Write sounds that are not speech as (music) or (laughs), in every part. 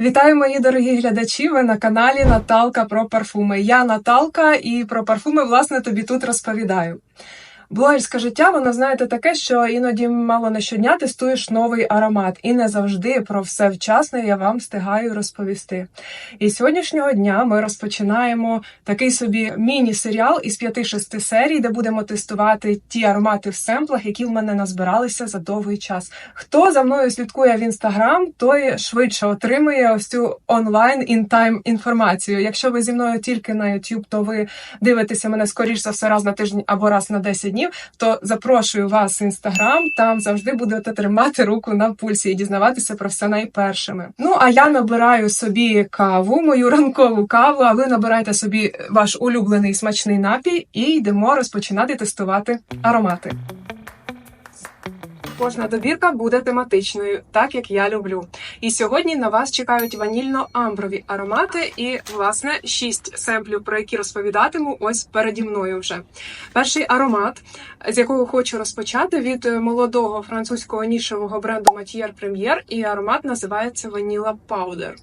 Вітаю, мої дорогі глядачі. Ви на каналі Наталка про парфуми. Я Наталка, і про парфуми, власне, тобі тут розповідаю. Блогерське життя, воно знаєте таке, що іноді мало не щодня тестуєш новий аромат, і не завжди про все вчасно я вам встигаю розповісти. І сьогоднішнього дня ми розпочинаємо такий собі міні-серіал із 5-6 серій, де будемо тестувати ті аромати в семплах, які в мене назбиралися за довгий час. Хто за мною слідкує в інстаграм, той швидше отримує ось цю онлайн інтайм інформацію. Якщо ви зі мною тільки на YouTube, то ви дивитеся мене скоріш за все раз на тиждень або раз на 10 днів, то запрошую вас в інстаграм. Там завжди будете тримати руку на пульсі і дізнаватися про все найпершими. Ну а я набираю собі каву, мою ранкову каву. А ви набирайте собі ваш улюблений смачний напій і йдемо розпочинати тестувати аромати. Кожна добірка буде тематичною, так як я люблю. І сьогодні на вас чекають ванільно-амброві аромати, і власне шість семплів, про які розповідатиму, ось переді мною вже. Перший аромат, з якого хочу розпочати від молодого французького нішевого бренду Matière Premier, і аромат називається Vanilla Powder.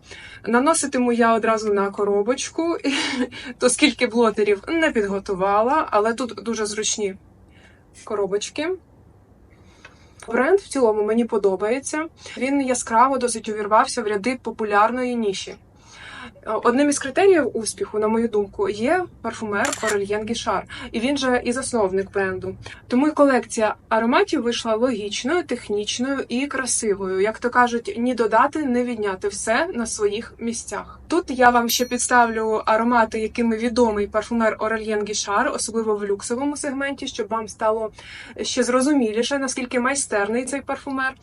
Наноситиму я одразу на коробочку, (laughs) то скільки блотерів не підготувала, але тут дуже зручні коробочки. Бренд в цілому мені подобається. Він яскраво досить увірвався в ряди популярної ніші. Одним із критеріїв успіху, на мою думку, є парфумер Орельєн Гішар, і він же і засновник бренду. Тому і колекція ароматів вийшла логічною, технічною і красивою. Як то кажуть, ні додати, не відняти все на своїх місцях. Тут я вам ще підставлю аромати, якими відомий парфумер Орельєн Гішар, особливо в люксовому сегменті, щоб вам стало ще зрозуміліше, наскільки майстерний цей парфумер.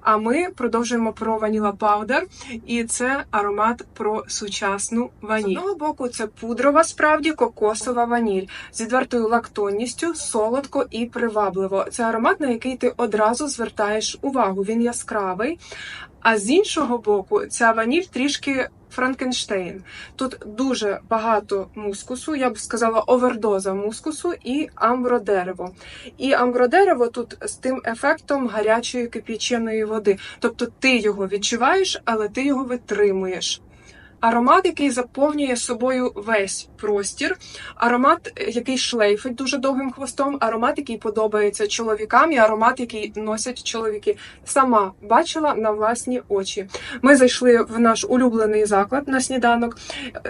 А ми продовжуємо про Vanilla Powder, і це аромат про сучасну ваніль. З одного боку, це пудрова, справді кокосова ваніль з відвертою лактонністю, солодко і привабливо. Це аромат, на який ти одразу звертаєш увагу. Він яскравий. А з іншого боку, ця ваніль трішки Франкенштейн. Тут дуже багато мускусу, я б сказала, овердоза мускусу і амбродерево. І амбродерево тут з тим ефектом гарячої кип'яченої води. Тобто ти його відчуваєш, але ти його витримуєш. Аромат, який заповнює собою весь простір, аромат, який шлейфить дуже довгим хвостом, аромат, який подобається чоловікам, і аромат, який носять чоловіки. Сама бачила на власні очі. Ми зайшли в наш улюблений заклад на сніданок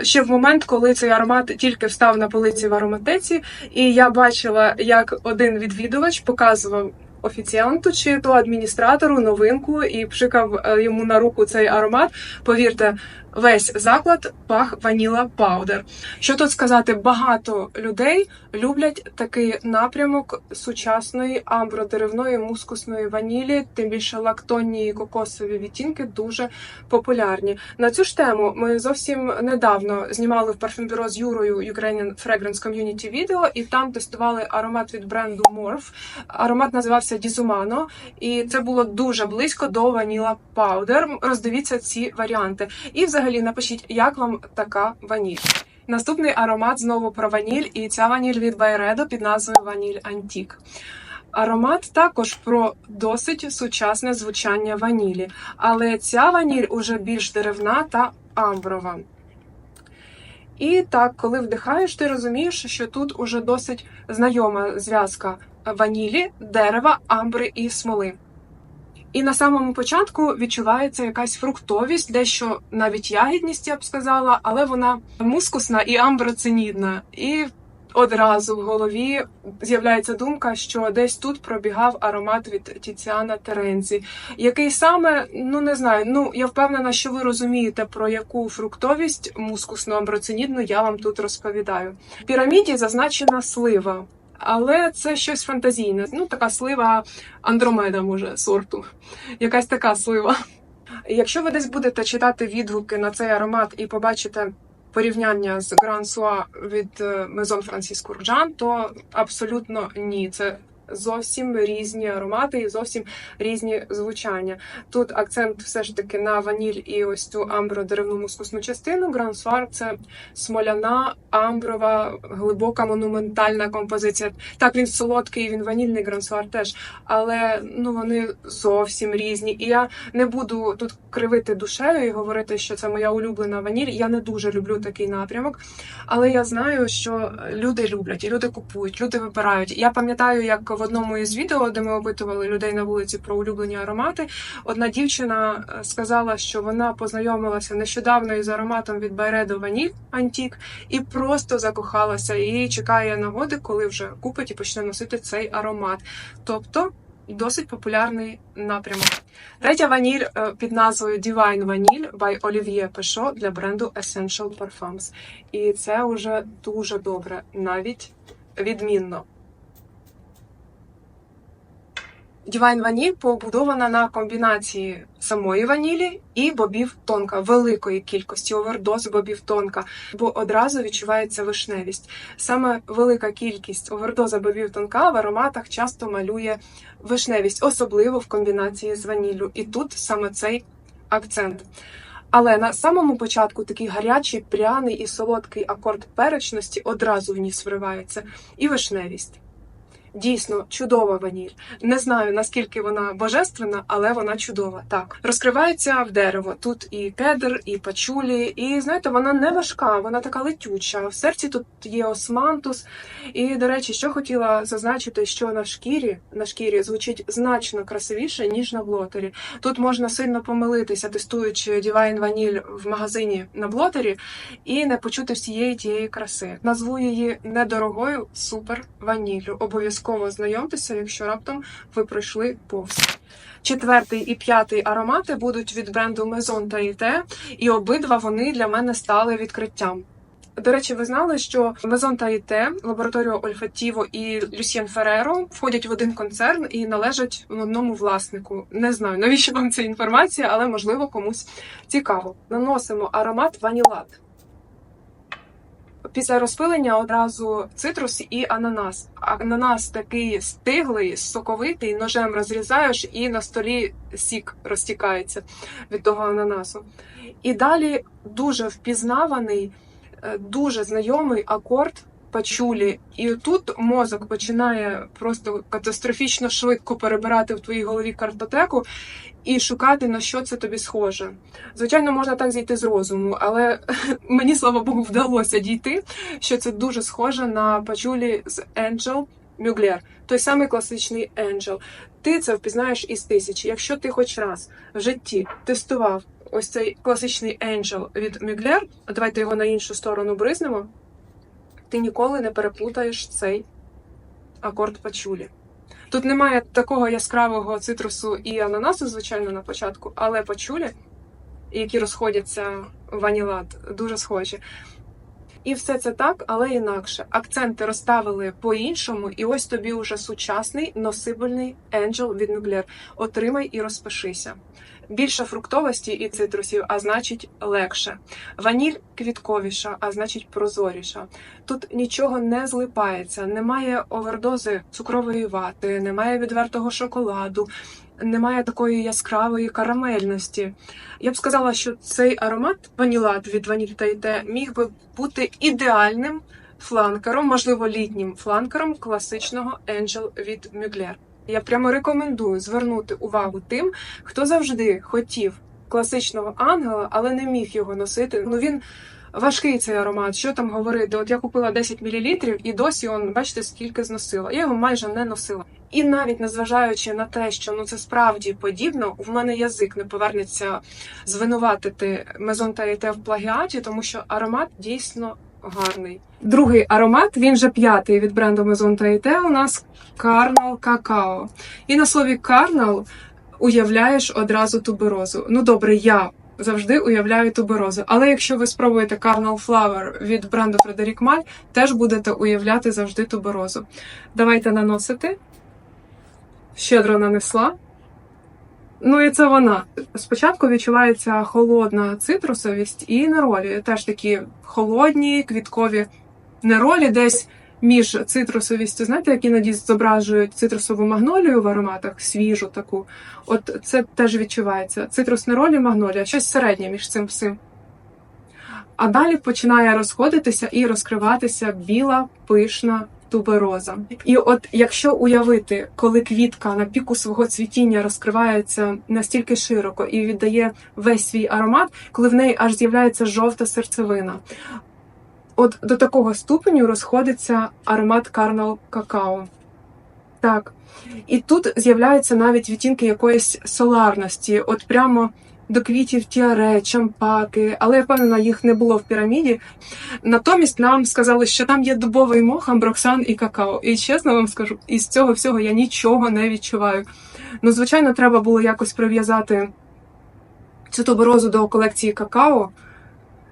ще в момент, коли цей аромат тільки встав на полиці в ароматеці, і я бачила, як один відвідувач показував. Офіціанту чи то адміністратору новинку і пшикав е, йому на руку цей аромат. Повірте, весь заклад пах ваніла паудер. Що тут сказати, багато людей люблять такий напрямок сучасної амбродеревної мускусної ванілі, тим більше лактонні і кокосові відтінки дуже популярні. На цю ж тему ми зовсім недавно знімали в парфюмбюро з Юрою Ukrainian Fragrance Community відео, і там тестували аромат від бренду Morph. Аромат називався Дізумано, і це було дуже близько до ваніла паудер. Роздивіться ці варіанти. І взагалі взагалі напишіть, як вам така ваніль. Наступний аромат знову про ваніль, і ця ваніль від Байредо під назвою Ваніль Антік. Аромат також про досить сучасне звучання ванілі, але ця ваніль уже більш деревна та амброва. І так, коли вдихаєш, ти розумієш, що тут уже досить знайома зв'язка ванілі, дерева, амбри і смоли. І на самому початку відчувається якась фруктовість, дещо навіть ягідність, я б сказала, але вона мускусна і амброцинідна. І одразу в голові з'являється думка, що десь тут пробігав аромат від Тіціана Терензі, який саме, ну не знаю, ну я впевнена, що ви розумієте, про яку фруктовість мускусну амброцинідну я вам тут розповідаю. В піраміді зазначена слива. Але це щось фантазійне. Ну, така слива Андромеда, може, сорту. Якась така слива. Якщо ви десь будете читати відгуки на цей аромат і побачите порівняння з Гран Суа від Мезон Maison Руджан, то абсолютно ні. Це зовсім різні аромати і зовсім різні звучання. Тут акцент все ж таки на ваніль і ось цю амбро-деревну мускусну частину. Гранд Суар це смоляна, амброва, глибока монументальна композиція. Так, він солодкий, він ванільний Гранд Суар теж, але ну вони зовсім різні. І я не буду тут кривити душею і говорити, що це моя улюблена ваніль. Я не дуже люблю такий напрямок, але я знаю, що люди люблять і люди купують, люди вибирають. Я пам'ятаю, як в одному із відео, де ми опитували людей на вулиці про улюблені аромати, одна дівчина е, сказала, що вона познайомилася нещодавно із ароматом від Байредо Ваніль Антік і просто закохалася. І чекає нагоди, коли вже купить і почне носити цей аромат. Тобто досить популярний напрямок. Третя ваніль е, під назвою Divine Vanille by Olivier Peuchot для бренду Essential Parfums. І це вже дуже добре, навіть відмінно. Divine Vanille побудована на комбінації самої ванілі і бобів тонка, великої кількості овердоз бобів тонка, бо одразу відчувається вишневість. Саме велика кількість овердоза бобів тонка в ароматах часто малює вишневість, особливо в комбінації з ваніллю. І тут саме цей акцент. Але на самому початку такий гарячий, пряний і солодкий акорд перечності одразу в ніс вривається, і вишневість. Дійсно чудова ваніль. Не знаю наскільки вона божественна, але вона чудова. Так розкривається в дерево. Тут і кедр, і пачулі, і знаєте, вона не важка, вона така летюча. В серці тут є османтус. І до речі, що хотіла зазначити, що на шкірі на шкірі звучить значно красивіше ніж на блотері. Тут можна сильно помилитися, тестуючи Divine Vanille в магазині на блотері, і не почути всієї тієї краси. Назву її недорогою супер ваніллю. Обов'язково знайомтеся, якщо раптом ви пройшли повз. Четвертий і п'ятий аромати будуть від бренду Maison Taité, і обидва вони для мене стали відкриттям. До речі, ви знали, що Maison Taité, лабораторія Ольфатіво і Люсьєн Ферреро входять в один концерн і належать одному власнику. Не знаю, навіщо вам ця інформація, але можливо комусь цікаво. Наносимо аромат ванілат. Після розпилення одразу цитрус і ананас. Ананас такий стиглий, соковитий, ножем розрізаєш, і на столі сік розтікається від того ананасу. І далі дуже впізнаваний, е, дуже знайомий акорд пачулі. І тут мозок починає просто катастрофічно швидко перебирати в твоїй голові картотеку і шукати, на що це тобі схоже. Звичайно, можна так зійти з розуму, але (laughs) мені, слава Богу, вдалося дійти, що це дуже схоже на пачулі з Angel Mugler. Той самий класичний Angel. Ти це впізнаєш із тисячі. Якщо ти хоч раз в житті тестував ось цей класичний Angel від Mugler, давайте його на іншу сторону бризнемо, ти ніколи не переплутаєш цей акорд пачулі. Тут немає такого яскравого цитрусу і ананасу, звичайно, на початку, але пачулі, які розходяться в ванілат, дуже схожі. І все це так, але інакше. Акценти розставили по-іншому, і ось тобі уже сучасний носибельний Angel від Mugler. Отримай і розпишися. Більше фруктовості і цитрусів, а значить легше. Ваніль квітковіша, а значить прозоріша. Тут нічого не злипається, немає овердози цукрової вати, немає відвертого шоколаду, немає такої яскравої карамельності. Я б сказала, що цей аромат ванілат від Ваніль Тайте міг би бути ідеальним фланкером, можливо, літнім фланкером класичного Angel від Mugler. Я прямо рекомендую звернути увагу тим, хто завжди хотів класичного ангела, але не міг його носити. Ну він важкий цей аромат. Що там говорити? От я купила 10 мл і досі он, бачите, скільки зносила. Я його майже не носила. І навіть незважаючи на те, що ну це справді подібно, в мене язик не повернеться звинуватити Мезон та в плагіаті, тому що аромат дійсно гарний. Другий аромат, він же п'ятий від бренду Maison Taité, у нас Карнал Какао. І на слові Карнал уявляєш одразу туберозу. Ну добре, я завжди уявляю туберозу. Але якщо ви спробуєте Carnal Flower від бренду Фредерік Маль, теж будете уявляти завжди туберозу. Давайте наносити. Щедро нанесла. Ну і це вона. Спочатку відчувається холодна цитрусовість і неролі. Теж такі холодні, квіткові неролі, десь між цитрусовістю, знаєте, як іноді зображують цитрусову магнолію в ароматах, свіжу таку. От це теж відчувається. Цитрус неролі, магнолія, щось середнє між цим всім. А далі починає розходитися і розкриватися біла пишна тубероза. І от якщо уявити, коли квітка на піку свого цвітіння розкривається настільки широко і віддає весь свій аромат, коли в неї аж з'являється жовта серцевина. От до такого ступеню розходиться аромат карнал какао. Так. І тут з'являються навіть відтінки якоїсь соларності, от прямо до квітів тіаре, чампаки, але я впевнена, їх не було в піраміді. Натомість нам сказали, що там є дубовий мох, амброксан і какао. І чесно вам скажу, із цього всього я нічого не відчуваю. Ну, звичайно, треба було якось прив'язати цю туберозу до колекції какао.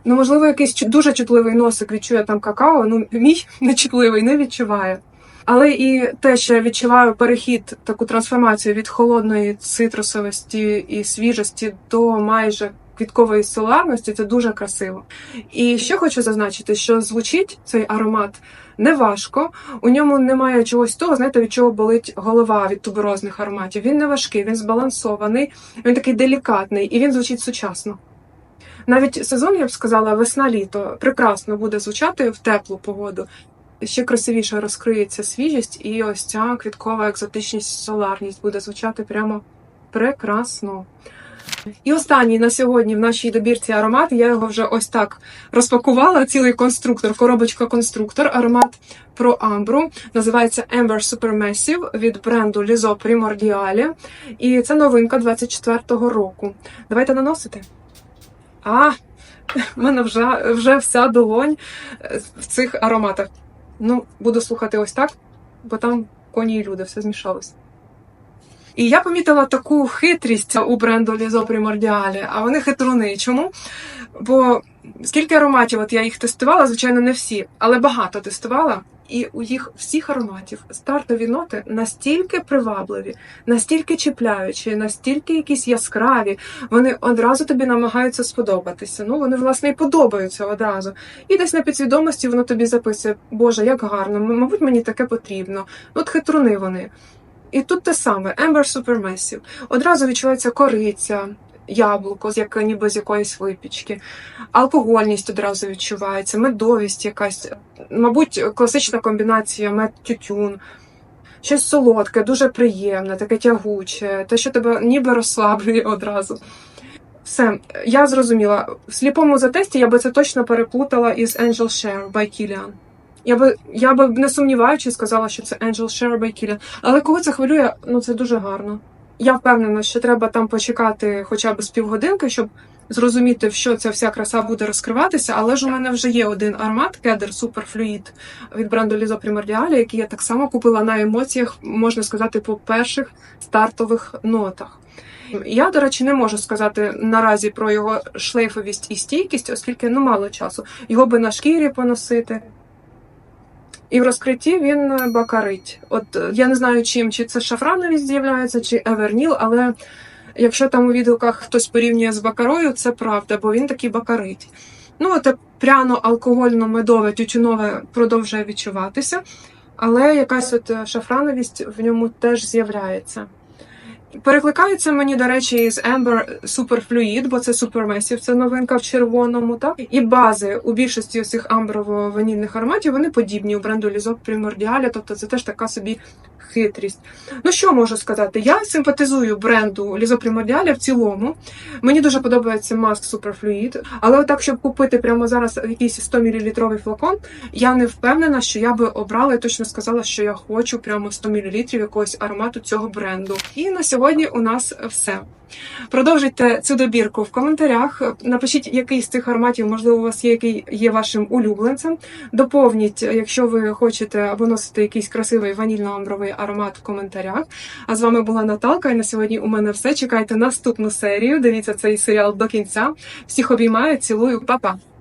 Ну, можливо, якийсь дуже чутливий носик відчує там какао. Ну, мій (laughs) нечутливий не відчуває. Але і те, що я відчуваю перехід, таку трансформацію від холодної цитрусовості і свіжості до майже квіткової соларності, це дуже красиво. І ще хочу зазначити, що звучить цей аромат неважко. У ньому немає чогось того, знаєте, від чого болить голова від туберозних ароматів. Він не важкий, він збалансований, він такий делікатний і він звучить сучасно. Навіть сезон, я б сказала, весна-літо прекрасно буде звучати в теплу погоду. Ще красивіше розкриється свіжість, і ось ця квіткова екзотичність, соларність буде звучати прямо прекрасно. І останній на сьогодні в нашій добірці аромат. Я його вже ось так розпакувала. Цілий конструктор, коробочка-конструктор, аромат про амбру. Називається Amber Supermassive від бренду Lizo Primordiale. І це новинка 24-го року. Давайте наносити. А, в мене вже, вже вся долонь в цих ароматах. Ну, буду слухати ось так, бо там коні і люди, все змішалось. І я помітила таку хитрість у бренду Лізо Примордіалі, а вони хитруни. Чому? Бо скільки ароматів, от я їх тестувала, звичайно, не всі, але багато тестувала. І у їх всіх ароматів стартові ноти настільки привабливі, настільки чіпляючі, настільки якісь яскраві, вони одразу тобі намагаються сподобатися. Ну, вони, власне, і подобаються одразу. І десь на підсвідомості воно тобі записує, Боже, як гарно, мабуть, мені таке потрібно. От хитруни вони. І тут те саме Amber Supermassive. Одразу відчувається кориця, яблуко, як, ніби з якоїсь випічки. Алкогольність одразу відчувається, медовість якась, мабуть, класична комбінація мед-тютюн. Щось солодке, дуже приємне, таке тягуче, те, що тебе ніби розслаблює одразу. Все, я зрозуміла. В сліпому затесті я би це точно переплутала із Angel Share by Kilian. Я би, я би не сумніваючись сказала, що це Angel Share by Kilian. Але коли це хвилює, ну це дуже гарно. Я впевнена, що треба там почекати хоча б з півгодинки, щоб зрозуміти, що ця вся краса буде розкриватися. Але ж у мене вже є один аромат Кедр Superfluid від бренду Lizo Primordiale, який я так само купила на емоціях, можна сказати, по перших стартових нотах. Я, до речі, не можу сказати наразі про його шлейфовість і стійкість, оскільки ну мало часу. Його би на шкірі поносити. І в розкритті він е, бакарить. От е, я не знаю, чим, чи це шафрановість з'являється, чи еверніл, але якщо там у відгуках хтось порівнює з бакарою, це правда, бо він такий бакарить. Ну, от пряно алкогольно медове тютюнове продовжує відчуватися, але якась от е, шафрановість в ньому теж з'являється. Перекликається мені, до речі, із Amber Superfluid, бо це Supermassive, це новинка в червоному, так? І бази у більшості цих амброво-ванільних ароматів вони подібні у бренду лізок Primordiale, тобто це теж така собі хитрість. Ну що можу сказати? Я симпатизую бренду лізопримордіаля в цілому. Мені дуже подобається маск суперфлюїд, але отак, щоб купити прямо зараз якийсь 100 мл флакон, я не впевнена, що я би обрала і точно сказала, що я хочу прямо 100 мл якогось аромату цього бренду. І на сьогодні у нас все. Продовжуйте цю добірку в коментарях. Напишіть, який з цих ароматів, можливо, у вас є який є вашим улюбленцем. Доповніть, якщо ви хочете або носите якийсь красивий ванільно-амбровий аромат в коментарях. А з вами була Наталка. І на сьогодні у мене все. Чекайте наступну серію. Дивіться цей серіал до кінця. Всіх обіймаю, цілую, па-па!